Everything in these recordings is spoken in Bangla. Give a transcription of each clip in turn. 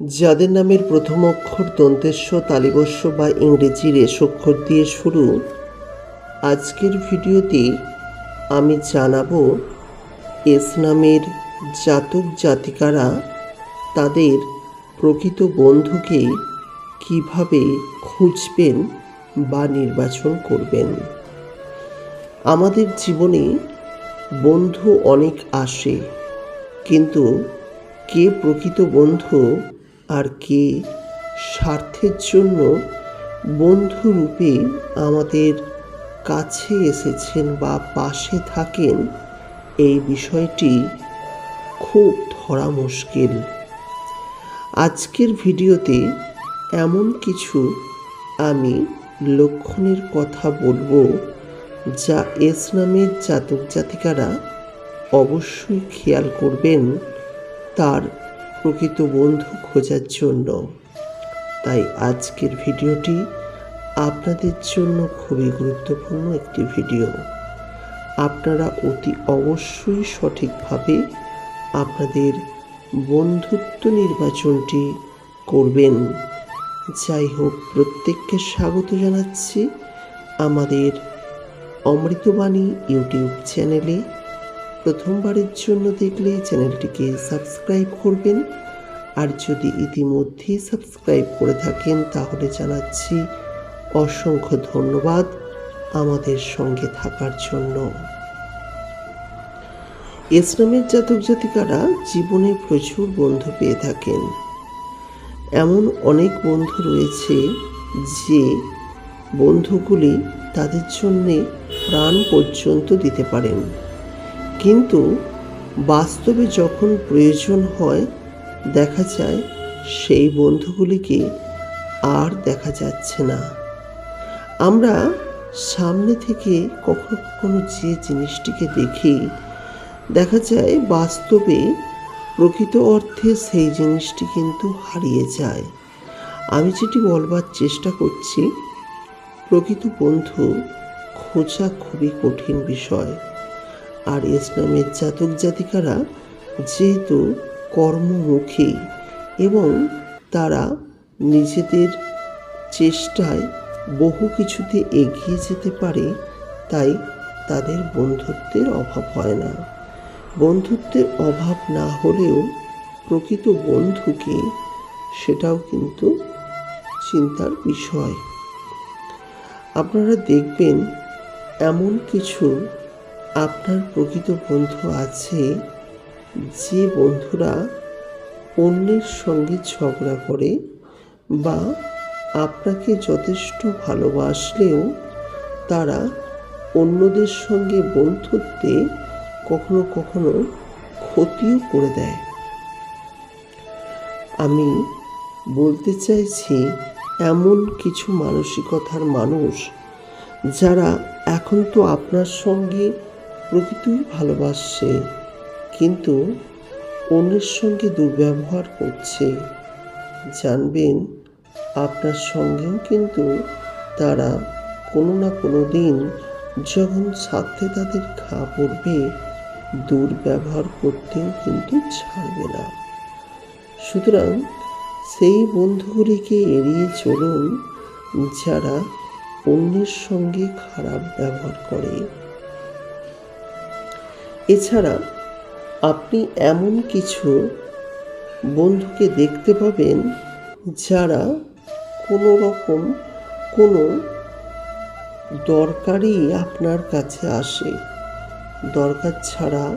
যাদের নামের প্রথম অক্ষর দন্তেস্ব তালিবস্য বা ইংরেজি রেশ অক্ষর দিয়ে শুরু, আজকের ভিডিওতে আমি জানাব এস নামের জাতক জাতিকারা তাদের প্রকৃত বন্ধুকে কীভাবে খুঁজবেন বা নির্বাচন করবেন। আমাদের জীবনে বন্ধু অনেক আসে, কিন্তু কে প্রকৃত বন্ধু আর কে? স্বার্থের জন্য বন্ধু রূপে আমাদের কাছে এসেছেন বা পাশে থাকেন এই বিষয়টি খুব ধরা মুশকিল। আজকের ভিডিওতে এমন কিছু আমি লক্ষণের কথা বলব যা এস নামের জাতক জাতিকারা অবশ্যই খেয়াল করবেন। তার প্রকৃত বন্ধু খোঁজার জন্য। তাই আজকের ভিডিওটি আপনাদের জন্য খুবই গুরুত্বপূর্ণ একটি ভিডিও। আপনারা অতি অবশ্যই সঠিকভাবে আপনাদের বন্ধুত্ব নির্বাচনটি করবেন। যাই হোক, প্রত্যেককে স্বাগত জানাচ্ছি আমাদের অমৃতবাণী ইউটিউব চ্যানেলে। প্রথমবারের জন্য দেখলে চ্যানেলটিকে সাবস্ক্রাইব করবেন। আর যদি ইতিমধ্যেই সাবস্ক্রাইব করে থাকেন, তাহলে জানাচ্ছি অসংখ্য ধন্যবাদ আমাদের সঙ্গে থাকার জন্য। ইসলামের জাতক জাতিকারা জীবনে প্রচুর বন্ধু পেয়ে থাকেন। এমন অনেক বন্ধু রয়েছে যে বন্ধুগুলি তাদের জন্যে প্রাণ পর্যন্ত দিতে পারেন। কিন্তু বাস্তবে যখন প্রয়োজন হয়, দেখা যায় সেই বন্ধুগুলিকে আর দেখা যাচ্ছে না। আমরা সামনে থেকে কখনো কখনো যে জিনিসটিকে দেখি, দেখা যায় বাস্তবে প্রকৃত অর্থে সেই জিনিসটি কিন্তু হারিয়ে যায়। আমি যেটি বলবার চেষ্টা করছি, প্রকৃত বন্ধু খোঁজা খুবই কঠিন বিষয়। আর ইসলামের জাতক জাতিকারা যেহেতু কর্মমুখী এবং তারা নিজেদের চেষ্টায় বহু কিছুতে এগিয়ে যেতে পারে, তাই তাদের বন্ধুত্বের অভাব হয় না। বন্ধুত্বের অভাব না হলেও প্রকৃত বন্ধুকে সেটাও কিন্তু চিন্তার বিষয়। আপনারা দেখবেন এমন কিছু আপনার প্রকৃত বন্ধু আছে যে বন্ধুরা অন্যের সঙ্গে ঝগড়া করে বা আপনাকে যথেষ্ট ভালোবাসলেও তারা অন্যদের সঙ্গে বন্ধুত্বে কখনো কখনো ক্ষতিও করে দেয়। আমি বলতে চাইছি, এমন কিছু মানসিকতার মানুষ যারা এখন তো আপনার সঙ্গে প্রকৃতই ভালোবাসছে কিন্তু অন্যের সঙ্গে দুর্ব্যবহার করছে। জানবেন, আপনার সঙ্গেও কিন্তু তারা কোনো না কোনো দিন যখন সাথে তাদের খা পড়বে, দুর্ব্যবহার করতেও কিন্তু ছাড়বে না। সুতরাং সেই বন্ধুগুলিকে এড়িয়ে চলুন, যারা অন্যের সঙ্গে খারাপ ব্যবহার করে। এছাড়া আপনি এমন কিছু বন্ধুকে দেখতে পাবেন যারা কোনো রকম কোনো দরকারই আপনার কাছে আসে। দরকার ছাড়া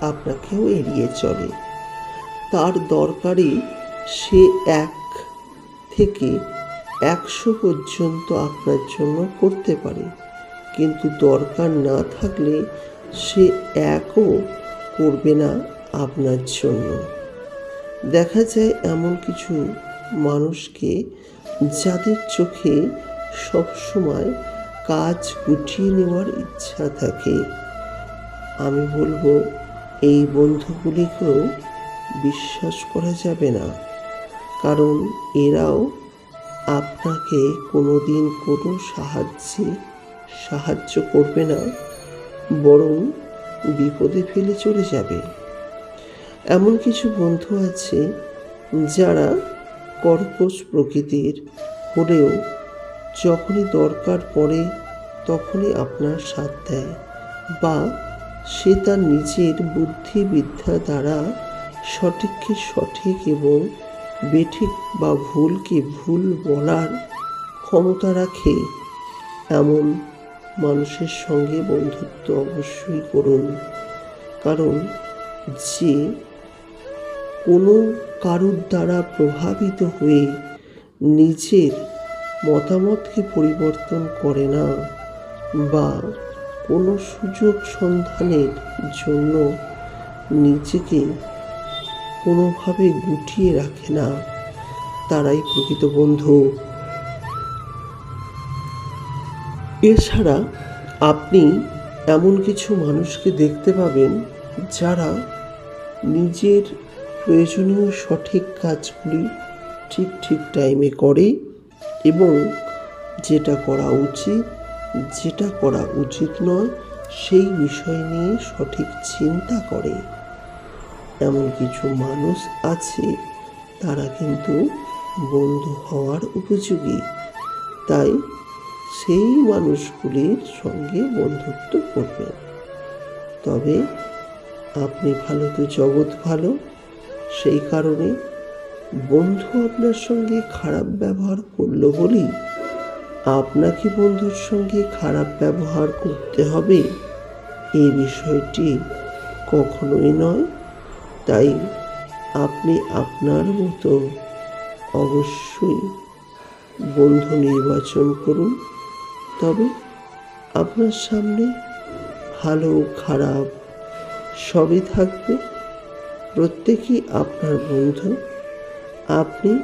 আপনাকেও এড়িয়ে চলে। তার দরকারে সে এক থেকে একশো পর্যন্ত আপনার জন্য করতে পারে। কিন্তু দরকার না থাকলে সে একও করবে না আপনার জন্য। দেখা যায় এমন কিছু মানুষকে যাদের চোখে সবসময় কাজ গুটিয়ে নেওয়ার ইচ্ছা থাকে। আমি বলব, এই বন্ধুগুলিকেও বিশ্বাস করা যাবে না। কারণ এরাও আপনাকে কোনো দিন কোনো সাহায্যে সাহায্য করবে না। বরং বিপদে ফেলে চলে যাবে। এমন কিছু বন্ধু আছে যারা কর্কশ প্রকৃতির হলেও যখনই দরকার পড়ে তখনই আপনার সাথ দেয় বা সে তার নিজের বুদ্ধিবিদ্যা দ্বারা সঠিককে সঠিক এবং বেঠিক বা ভুলকে ভুল বলার ক্ষমতা রাখে, এমন মানুষের সঙ্গে বন্ধুত্ব অবশ্যই করুন। কারণ যে কোনো কারুর দ্বারা প্রভাবিত হয়ে নিজের মতামতকে পরিবর্তন করে না বা কোনো সুযোগ সন্ধানের জন্য নিজেকে কোনোভাবে গুটিয়ে রাখে না। তারাই প্রকৃত বন্ধু। এছাড়া আপনি এমন কিছু মানুষকে দেখতে পাবেন যারা নিজের প্রয়োজনীয় সঠিক কাজগুলি ঠিক ঠিক টাইমে করে এবং যেটা করা উচিত, যেটা করা উচিত নয়, সেই বিষয় নিয়ে সঠিক চিন্তা করে। এমন কিছু মানুষ আছে, তারা কিন্তু বন্ধু হওয়ার উপযোগী। তাই সেই মানুষগুলির সঙ্গে বন্ধুত্ব করবেন। তবে আপনি ভালো, তো জগৎ ভালো। সেই কারণে বন্ধু আপনার সঙ্গে খারাপ ব্যবহার করল বলি আপনাকে বন্ধুর সঙ্গে খারাপ ব্যবহার করতে হবে। এই বিষয়টি কখনোই নয়। তাই আপনি আপনার মতো অবশ্যই বন্ধু নির্বাচন করুন। তবে আপনার সামনে ভালো খারাপ সবই থাকবে। প্রত্যেকেই আপনার বন্ধু। আপনি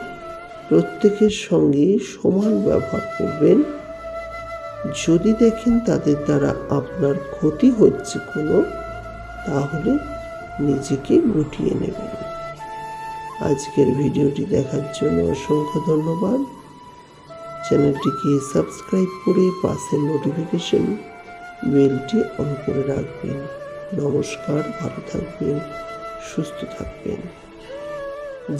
প্রত্যেকের সঙ্গে সমান ব্যবহার করবেন। যদি দেখেন তাদের দ্বারা আপনার ক্ষতি হচ্ছে কোনো, তাহলে নিজেকে গুটিয়ে নেবেন। আজকের ভিডিওটি দেখার জন্য অসংখ্য ধন্যবাদ। চ্যানেলটিকে সাবস্ক্রাইব করে পাশের নোটিফিকেশন বেলটি অন করে রাখবেন। নমস্কার, ভালো থাকবেন, সুস্থ থাকবেন।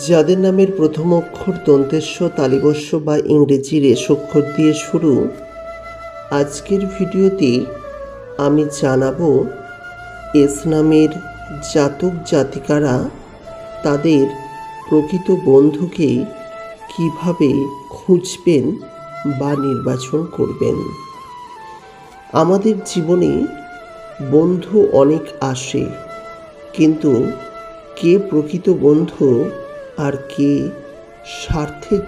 যাদের নামের প্রথম অক্ষর দন্তেস্ব তালিবস্য বা ইংরেজির এস অক্ষর দিয়ে শুরু, আজকের ভিডিওতে আমি জানাব এস নামের জাতক জাতিকারা তাদের প্রকৃত বন্ধুকে কীভাবে খুঁজবেন বা নির্বাচন করবেন। আমাদের জীবনে বন্ধু অনেক আসে, কিন্তু কে প্রকৃত বন্ধু আর কে স্বার্থের